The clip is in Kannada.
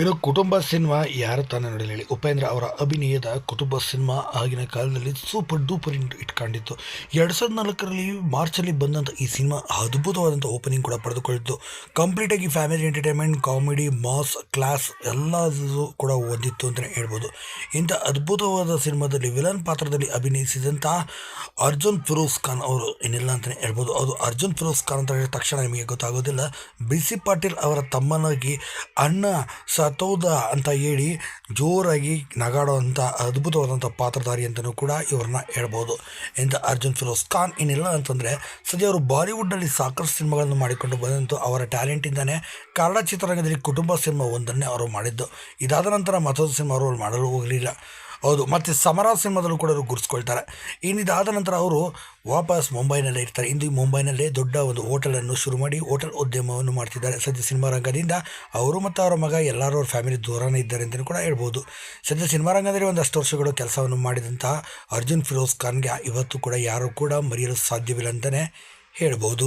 ಇನ್ನು ಕುಟುಂಬ ಸಿನಿಮಾ ಯಾರು ತಾನೇ ನೋಡಿಲ್ಲ ಉಪೇಂದ್ರ ಅವರ ಅಭಿನಯದ ಕುಟುಂಬ ಸಿನಿಮಾ ಆಗಿನ ಕಾಲದಲ್ಲಿ ಸೂಪರ್ ಡೂಪರ್ ಇಟ್ ಇಟ್ಕೊಂಡಿತ್ತು. ಎರಡು ಸಾವಿರದ ನಾಲ್ಕರಲ್ಲಿ ಮಾರ್ಚಲ್ಲಿ ಬಂದಂಥ ಈ ಸಿನಿಮಾ ಅದ್ಭುತವಾದಂಥ ಓಪನಿಂಗ್ ಕೂಡ ಪಡೆದುಕೊಂಡಿತ್ತು ಕಂಪ್ಲೀಟಾಗಿ family entertainment comedy mass class ಎಲ್ಲದೂ ಕೂಡ ಹೊಂದಿತ್ತು ಅಂತಲೇ ಹೇಳ್ಬೋದು. ಇಂಥ ಅದ್ಭುತವಾದ ಸಿನಿಮಾದಲ್ಲಿ ವಿಲನ್ ಪಾತ್ರದಲ್ಲಿ ಅಭಿನಯಿಸಿದಂಥ ಅರ್ಜುನ್ ಫಿರೋಜ್ ಖಾನ್ ಅವರು ಏನಿಲ್ಲ ಅಂತಲೇ ಹೇಳ್ಬೋದು. ಅದು ಅರ್ಜುನ್ ಫಿರೋಜ್ ಖಾನ್ ಅಂತ ಹೇಳಿದ ತಕ್ಷಣ ನಿಮಗೆ ಗೊತ್ತಾಗೋದಿಲ್ಲ. ಬಿ ಸಿ ಪಾಟೀಲ್ ಅವರ ತಮ್ಮನಾಗಿ ಅಣ್ಣ ಸತೋದ ಅಂತ ಹೇಳಿ ಜೋರಾಗಿ ನಗಾಡುವಂಥ ಅದ್ಭುತವಾದಂಥ ಪಾತ್ರಧಾರಿ ಅಂತಲೂ ಕೂಡ ಇವ್ರನ್ನ ಹೇಳ್ಬೋದು. ಇಂಥ ಅರ್ಜುನ್ ಫಿರೋಸ್ ಖಾನ್ ಏನಿಲ್ಲ ಅಂತಂದರೆ, ಸದ್ಯ ಅವರು ಬಾಲಿವುಡ್ನಲ್ಲಿ ಸಾಕಷ್ಟು ಸಿನಿಮಾಗಳನ್ನು ಮಾಡಿಕೊಂಡು ಬಂದಂತು ಅವರ ಟ್ಯಾಲೆಂಟಿಂದನೇ ಕನ್ನಡ ಚಿತ್ರರಂಗದಲ್ಲಿ ಕುಟುಂಬ ಸಿನಿಮಾ ಒಂದನ್ನೇ ಅವರು ಮಾಡಿದ್ದು. ಇದಾದ ನಂತರ ಮತ್ತೊಂದು ಸಿನಿಮಾ ಅವರು ಮಾಡಲು ಹೋಗಲಿಲ್ಲ. ಹೌದು, ಮತ್ತು ಸಮರ ಸಿನಿಮಾದಲ್ಲೂ ಕೂಡ ಅವರು ಗುರ್ಸ್ಕೊಳ್ತಾರೆ. ಇನ್ನಿದಾದ ನಂತರ ಅವರು ವಾಪಸ್ ಮುಂಬೈನಲ್ಲೇ ಇರ್ತಾರೆ. ಇಂದು ಮುಂಬೈನಲ್ಲೇ ದೊಡ್ಡ ಒಂದು ಹೋಟೆಲನ್ನು ಶುರು ಮಾಡಿ ಹೋಟೆಲ್ ಉದ್ಯಮವನ್ನು ಮಾಡ್ತಿದ್ದಾರೆ. ಸದ್ಯ ಸಿನಿಮಾ ರಂಗದಿಂದ ಅವರು ಮತ್ತು ಅವರ ಮಗ ಎಲ್ಲರೂ ಅವ್ರ ಫ್ಯಾಮಿಲಿ ದೂರನೇ ಇದ್ದಾರೆ ಅಂತಲೂ ಕೂಡ ಹೇಳ್ಬೋದು. ಸದ್ಯ ಸಿನಿಮಾ ರಂಗದಲ್ಲಿ ಒಂದಷ್ಟು ವರ್ಷಗಳು ಕೆಲಸವನ್ನು ಮಾಡಿದಂತಹ ಅರ್ಜುನ್ ಫಿರೋಜ್ ಖಾನ್ಗೆ ಇವತ್ತು ಕೂಡ ಯಾರೂ ಕೂಡ ಮರೆಯಲು ಸಾಧ್ಯವಿಲ್ಲ ಅಂತಲೇ ಹೇಳ್ಬೋದು.